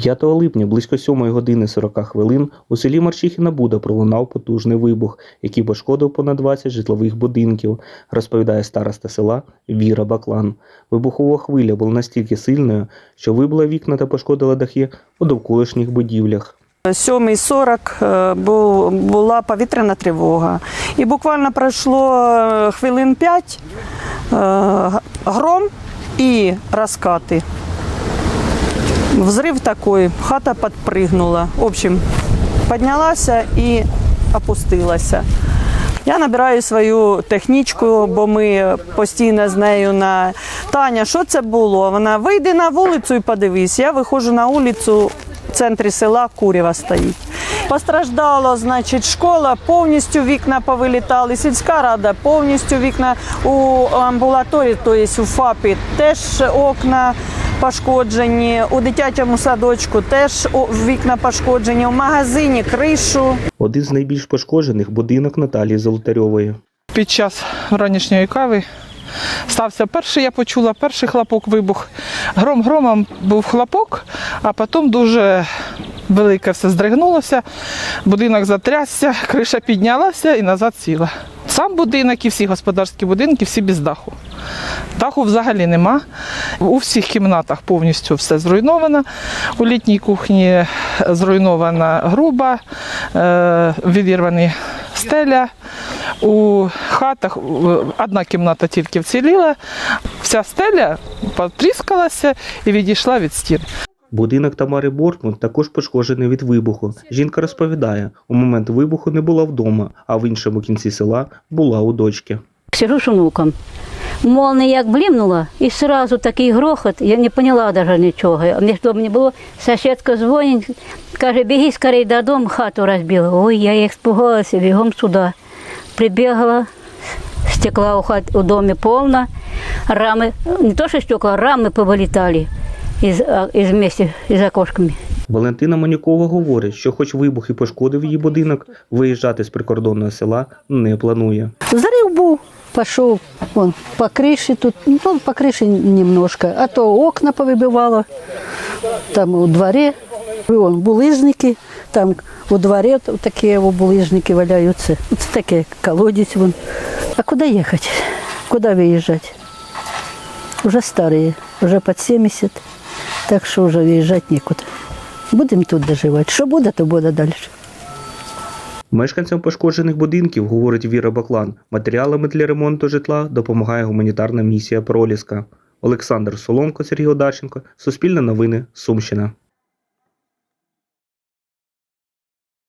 5 липня близько 7 години 40 хвилин у селі Марчихіна Буда пролунав потужний вибух, який пошкодив понад 20 житлових будинків, розповідає староста села Віра Баклан. Вибухова хвиля була настільки сильною, що вибила вікна та пошкодила дахи у довколишніх будівлях. 7.40 е, була повітряна тривога. І буквально пройшло е, хвилин 5 гром і розкати. Взрив такий, хата підпригнула. В общем, піднялася і опустилася. Я набираю свою технічку, бо ми постійно з нею на Таня, що це було? Вона вийди на вулицю і подивись. Я виходжу на вулицю в центрі села Курєва стоїть. Постраждало, значить, школа повністю вікна повилітали, сільська рада повністю вікна у амбулаторії, тобто у ФАПі теж окна пошкоджені, у дитячому садочку теж вікна пошкоджені, у магазині кришу. Один з найбільш пошкоджених будинок Наталії Золотарьової. Під час ранішньої кави стався перший, я почула перший хлопок вибух. Гром громом був хлопок, а потім дуже велике все здригнулося, будинок затрясся, криша піднялася і назад сіла. Сам будинок і всі господарські будинки, всі без даху. Даху взагалі нема. У всіх кімнатах повністю все зруйновано. У літній кухні зруйнована груба, е, відірвані стеля. У хатах е, одна кімната тільки вціліла, вся стеля потріскалася і відійшла від стін. Будинок Тамари Бортман також пошкоджений від вибуху. Жінка розповідає, у момент вибуху не була вдома, а в іншому кінці села була у дочки. Сижу з онуком. Молния як блімнула, і сразу такий грохот, я не поняла даже нічого. Дому не було, сусідка дзвонить, каже, біги скорей додому, хату розбила. Ой, я як спугалася, бігом сюди. Прибігла, стекла у, хат, у домі повна, рами, не то що стекла, рами повилітали із, із місця, із окошками. Валентина Манюкова говорить, що хоч вибух і пошкодив її будинок, виїжджати з прикордонного села не планує. Взрыв был, пошел вон, по крыше тут, ну, по крыше немножко, а то окна повыбивало, там у дворе, вон, булыжники, там у дворе т- такие вот булыжники валяются, вот такие колодец вон. А куда ехать? Куда выезжать? Уже старые, уже под 70, так что уже выезжать некуда. Будем тут доживати. Що буде, то буде далі. Мешканцям пошкоджених будинків, говорить Віра Баклан, матеріалами для ремонту житла допомагає гуманітарна місія Проліска. Олександр Соломко, Сергій Одаченко, Суспільне новини, Сумщина.